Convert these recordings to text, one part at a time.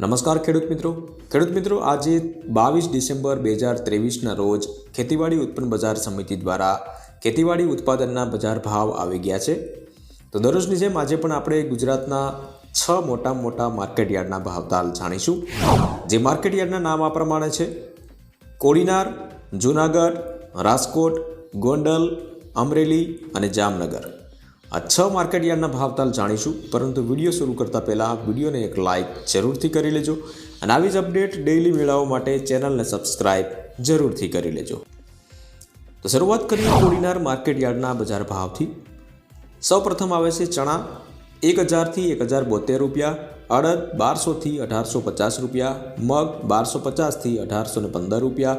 નમસ્કાર ખેડૂત મિત્રો. ખેડૂત મિત્રો, આજે બાવીસ ડિસેમ્બર બે હજાર ત્રેવીસના રોજ ખેતીવાડી ઉત્પન્ન બજાર સમિતિ દ્વારા ખેતીવાડી ઉત્પાદનના બજાર ભાવ આવી ગયા છે. તો દરરોજની જેમ આજે પણ આપણે ગુજરાતના છ મોટા મોટા માર્કેટ યાર્ડના ભાવતાલ જાણીશું. જે માર્કેટ યાર્ડના નામ આ પ્રમાણે છે. કોડીનાર, જૂનાગઢ, રાજકોટ, ગોંડલ, અમરેલી અને જામનગર. આ છ માર્કેટ યાર્ડના ભાવતાલ જાણીશું. પરંતુ વીડિયો શરૂ કરતાં પહેલાં વિડીયોને એક લાઇક જરૂરથી કરી લેજો અને આવી જ અપડેટ ડેઇલી મેળવવા માટે ચેનલને સબસ્ક્રાઇબ જરૂરથી કરી લેજો. તો શરૂઆત કરીએ કોડીનાર માર્કેટ યાર્ડના બજાર ભાવથી. સૌપ્રથમ આવે છે ચણા. એક હજારથી એક હજાર બોતેર રૂપિયા. અડદ બારસોથી અઢારસો પચાસ રૂપિયા. મગ બારસો પચાસથી અઢારસો પંદર રૂપિયા.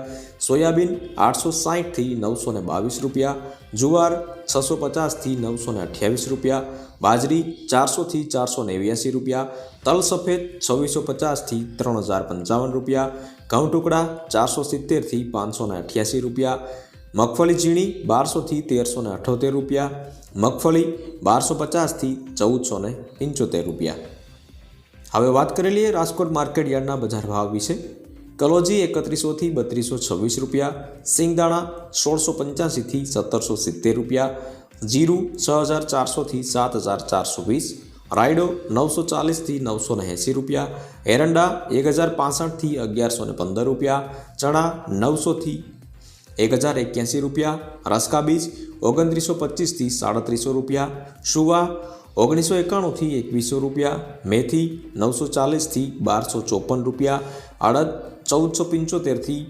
સોયાબીન આઠસો સાહીઠથી નવસો બાવીસ રૂપિયા. જુવાર છસો પચાસથી નવસોને અઠ્યાવીસ રૂપિયા, બાજરી ચારસોથી ચારસો નેવ્યાસી રૂપિયા, તલ સફેદ છવ્વીસો પચાસથી ત્રણ હજાર પંચાવન રૂપિયા, ઘઉં ટુકડા ચારસો સિત્તેરથી પાંચસો અઠ્યાસી રૂપિયા, મગફળી ઝીણી બારસોથી તેરસો ને અઠોતેર રૂપિયા, મગફળી બારસો પચાસથી ચૌદસો ને પંચોતેર રૂપિયા. હવે વાત કરી લઈએ રાજકોટ માર્કેટ યાર્ડના બજાર ભાવ વિશે. કલોજી એકત્રીસોથી બત્રીસો છવ્વીસ રૂપિયા, સિંગદાણા સોળસો પંચ્યાસીથી સત્તરસો સિત્તેર રૂપિયા, જીરું છ હજાર ચારસોથી સાત હજાર ચારસો વીસ, રાયડો નવસો ચાલીસથી નવસો ને એંસી રૂપિયા, એરંડા એક હજાર પાસઠથી અગિયારસો ને પંદર રૂપિયા, ચણા નવસોથી એક હજાર એક્યાસી રૂપિયા, રસકા બીજ ઓગણત્રીસો પચીસથી સાડત્રીસો રૂપિયા શુવા ઓગણીસો એકાણુંથી એકવીસો રૂપિયા, મેથી નવસો ચાલીસથી બારસો ચોપન રૂપિયા, અડદ ચૌદસો પંચોતેરથી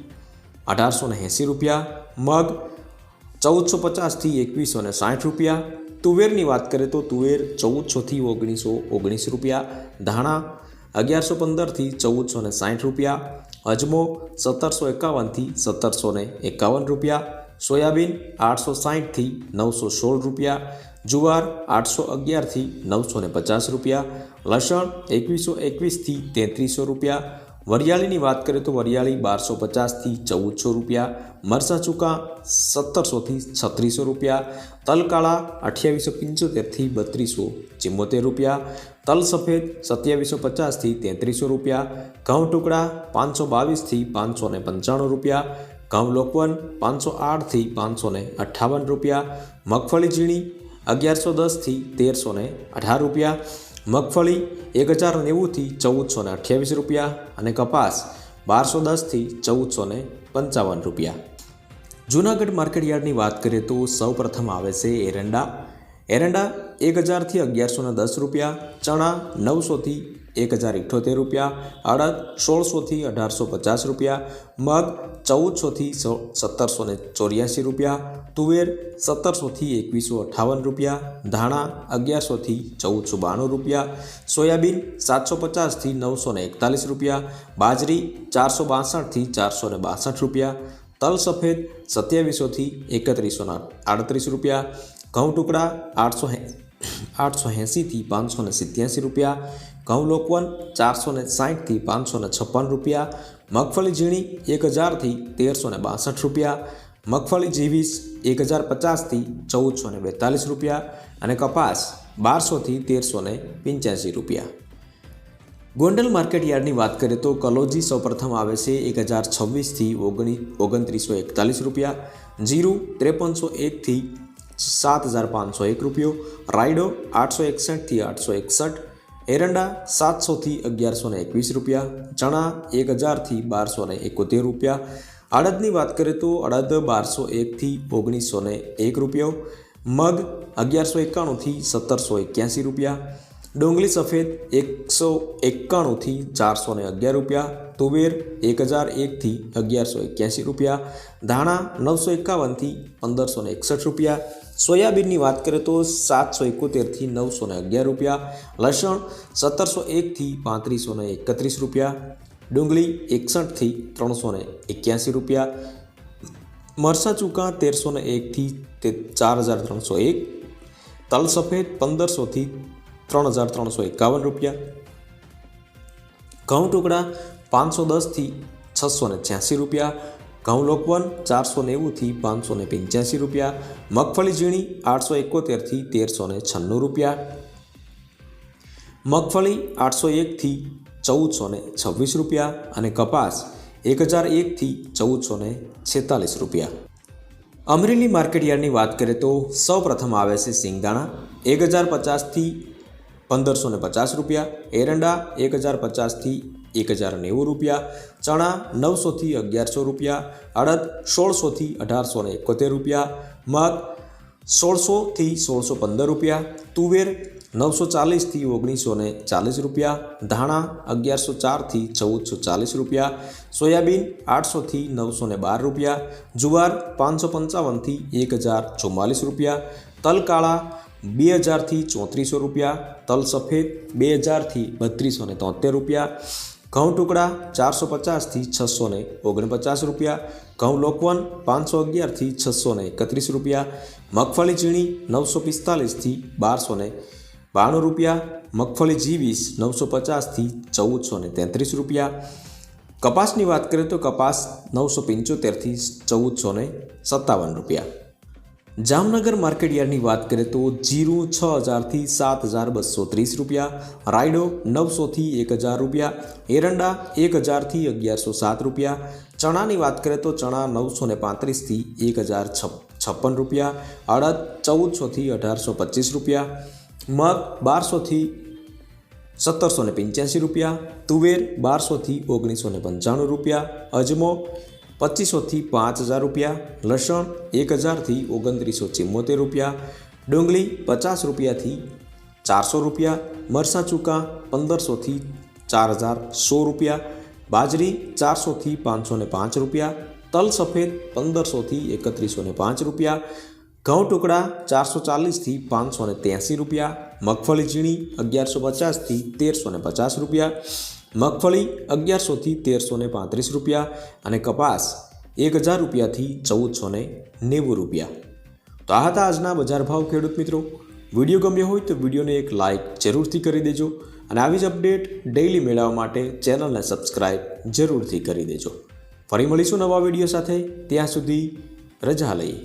અઢારસો ને એંસી રૂપિયા, મગ ચૌદસો પચાસથી એકવીસો ને સાઠ રૂપિયા, તુવેરની વાત કરીએ તો તુવેર ચૌદસોથી ઓગણીસો ઓગણીસ રૂપિયા, ધાણા અગિયારસો પંદરથી ચૌદસો ને સાઠ રૂપિયા, અજમો સત્તરસો એકાવનથી સત્તરસો ને એકાવન રૂપિયા, સોયાબીન આઠસો સાહીઠથી નવસો સોળ રૂપિયા, જુવાર આઠસો અગિયારથી નવસો ને પચાસ રૂપિયા, લસણ એકવીસો એકવીસથી તેત્રીસો રૂપિયા વરિયાળીની વાત કરીએ તો વરિયાળી બારસો પચાસથી ચૌદસો રૂપિયા મરચાં ચૂકા સત્તરસોથી છત્રીસો રૂપિયા, તલકાળા અઠ્યાવીસો પંચોતેરથી બત્રીસો ચિમ્મોતેર રૂપિયા તલ સફેદ સત્યાવીસો પચાસથી તેત્રીસો રૂપિયા ઘઉં ટુકડા પાંચસો બાવીસથી પાંચસો ને પંચાણું રૂપિયા ઘઉં લોકવન પાંચસો આઠથી પાંચસો ને અઠ્ઠાવન રૂપિયા, મગફળી ઝીણી અગિયારસો દસથી તેરસો ને અઢાર રૂપિયા મગફળી એક હજાર નેવુંથી ચૌદસો ને અઠ્યાવીસ રૂપિયા અને કપાસ બારસો દસથી ચૌદસો ને પંચાવન રૂપિયા. જૂનાગઢ માર્કેટ યાર્ડની વાત કરીએ તો સૌ પ્રથમ આવે છે એરંડા. એરંડા એક હજારથી અગિયારસો ને દસ રૂપિયા, ચણા નવસોથી એક હજાર ઇઠ્ઠોતેર રૂપિયા, અડદ સોળસોથી અઢારસો પચાસ રૂપિયા, મગ ચૌદસોથી સત્તરસો ને ચોર્યાસી રૂપિયા, તુવેર સત્તરસોથી એકવીસો અઠ્ઠાવન રૂપિયા, ધાણા અગિયારસોથી ચૌદસો બાણું રૂપિયા, સોયાબીન સાતસો પચાસથી નવસો ને એકતાલીસ રૂપિયા, બાજરી ચારસો બાસઠથી ચારસો ને બાસઠ રૂપિયા, તલ સફેદ સત્યાવીસોથી એકત્રીસોના આડત્રીસ રૂપિયા, ઘઉં ટુકડા આઠસો આઠસો એંસીથી પાંચસો ને સિત્યાસી રૂપિયા ઘઉં લોકવન ચારસો ને સાહીઠથી પાંચસો ને છપ્પન રૂપિયા, મગફળી ઝીણી એક હજારથી તેરસો ને બાસઠ રૂપિયા, મગફળી જીવીસ એક હજાર પચાસથી ચૌદસો ને બેતાલીસ રૂપિયા અને કપાસ બારસોથી તેરસો ને પંચ્યાસી રૂપિયા. ગોંડલ માર્કેટ યાર્ડની વાત કરીએ તો કલોજી સૌપ્રથમ આવે છે એક હજાર છવ્વીસથી ઓગણી ઓગણત્રીસો એકતાલીસ રૂપિયા, જીરું ત્રેપનસો એકથી સાત હજાર પાંચસો એક રૂપિયો, રાયડો આઠસો એકસઠથી આઠસો એકસઠ, એરંડા સાતસોથી અગિયારસો ને એકવીસ રૂપિયા, ચણા એક હજારથી બારસો ને એકોતેર રૂપિયા. અડદની વાત કરીએ તો અડદ બારસો એકથી ઓગણીસો ને એક રૂપિયો, મગ અગિયારસો એકાણુંથી સત્તરસો એક્યાસી રૂપિયા ડુંગળી સફેદ એકસો એકાણુંથી ચારસો ને અગિયાર રૂપિયા, તુવેર એક હજાર એકથી અગિયારસો એક્યાસી રૂપિયા, ધાણા નવસો એકાવનથી પંદરસો ને એકસઠ રૂપિયા, સોયાબીનની વાત કરીએ તો સાતસો એકોતેરથી નવસો ને અગિયાર રૂપિયા, લસણ સત્તરસો એકથી પાંત્રીસો ને એકત્રીસ રૂપિયા, ડુંગળી એકસઠથી ત્રણસો ને એક્યાસી રૂપિયા મરસા ચૂકા તેરસો ને એકથી તે ચાર હજાર ત્રણસો એક, તલ સફેદ પંદરસોથી ત્રણ હજાર ત્રણસો એકાવન રૂપિયા. ઘઉં ટુકડા પાંચસો દસથી છસો ને છ્યાસી રૂપિયા. ઘઉં લોકવન ચારસો નેવુંથી પાંચસો ને પંચ્યાસી રૂપિયા. મગફળી ઝીણી આઠસો એકોતેરથી તેરસો ને છન્નું રૂપિયા. મગફળી આઠસો એકથી ચૌદસો ને છવ્વીસ રૂપિયા અને કપાસ એક હજાર એકથી ચૌદસો ને છેતાલીસ રૂપિયા. અમરેલી માર્કેટયાર્ડની વાત કરીએ તો સૌ પ્રથમ આવે છે સિંગદાણા. એક હજાર પચાસથી પંદરસો ને પચાસ રૂપિયા, એરંડા એક હજાર પચાસથી એક હજાર નેવું રૂપિયા, ચણા નવસોથી અગિયારસો રૂપિયા, અડદ સોળસોથી અઢારસો ને એકોતેર રૂપિયા, મગ સોળસોથી સોળસો પંદર રૂપિયા, તુવેર નવસો ચાલીસથી ઓગણીસો ને ચાલીસ રૂપિયા, ધાણા અગિયારસો ચારથી ચૌદસો ચાલીસ રૂપિયા, સોયાબીન આઠસોથી નવસો ને બાર રૂપિયા, જુવાર પાંચસો પંચાવનથી એક હજાર ચુમ્માલીસ રૂપિયા તલ કાળા બે હજારથી ચોત્રીસો રૂપિયા, તલ સફેદ બે હજારથી બત્રીસો ને તોતેર રૂપિયા, ઘઉં ટુકડા ચારસો પચાસથી છસો ને ઓગણપચાસ રૂપિયા, ઘઉં લોકવન પાંચસો અગિયારથી છસો ને એકત્રીસ રૂપિયા, મગફળી ઝીણી નવસો પિસ્તાલીસથી બારસો ને બાણું રૂપિયા, મગફળી જીવીસ નવસો પચાસથી ચૌદસો ને તેત્રીસ રૂપિયા. કપાસની વાત કરીએ તો કપાસ નવસો પંચોતેરથી ચૌદસો ને સત્તાવન રૂપિયા. જામનગર માર્કેટયાર્ડની વાત કરીએ તો જીરું છ હજારથી સાત હજાર બસો ત્રીસ રૂપિયા, રાયડો નવસોથી એક હજાર રૂપિયા, એરંડા એક હજારથી અગિયારસો સાત રૂપિયા, ચણાની વાત કરીએ તો ચણા નવસો ને પાંત્રીસથી એક હજાર છપ્પન રૂપિયા, અડદ ચૌદસોથી અઢારસો પચીસ રૂપિયા, મગ બારસોથી સત્તરસો ને પંચ્યાસી રૂપિયા, તુવેર બારસોથી ઓગણીસો ને પંચાણું રૂપિયા, અજમો પચીસોથી પાંચ હજાર રૂપિયા, લસણ એક હજારથી ઓગણત્રીસો ચિમ્મોતેર રૂપિયા, ડુંગળી પચાસ રૂપિયાથી ચારસો રૂપિયા, મરસા ચૂકા પંદરસોથી ચાર હજાર સો રૂપિયા, બાજરી ચારસોથી પાંચસો ને પાંચ રૂપિયા, તલ સફેદ પંદરસોથી એકત્રીસો ને પાંચ રૂપિયા, ઘઉં ટુકડા ચારસો ચાલીસથી પાંચસો ને ત્યાંસી રૂપિયા, મગફળી ઝીણી અગિયારસો પચાસથી તેરસો ને પચાસ રૂપિયા મગફળી અગિયારસોથી તેરસો ને પાંત્રીસ રૂપિયા અને કપાસ એક હજાર રૂપિયાથી ચૌદસો ને નેવું રૂપિયા. તો આ હતા આજના બજાર ભાવ ખેડૂત મિત્રો. વીડિયો ગમ્યો હોય તો વિડીયોને એક લાઇક જરૂરથી કરી દેજો અને આવી જ અપડેટ ડેઇલી મેળવવા માટે ચેનલને સબસ્ક્રાઇબ જરૂરથી કરી દેજો. ફરી મળીશું નવા વીડિયો સાથે. ત્યાં સુધી રજા લઈએ.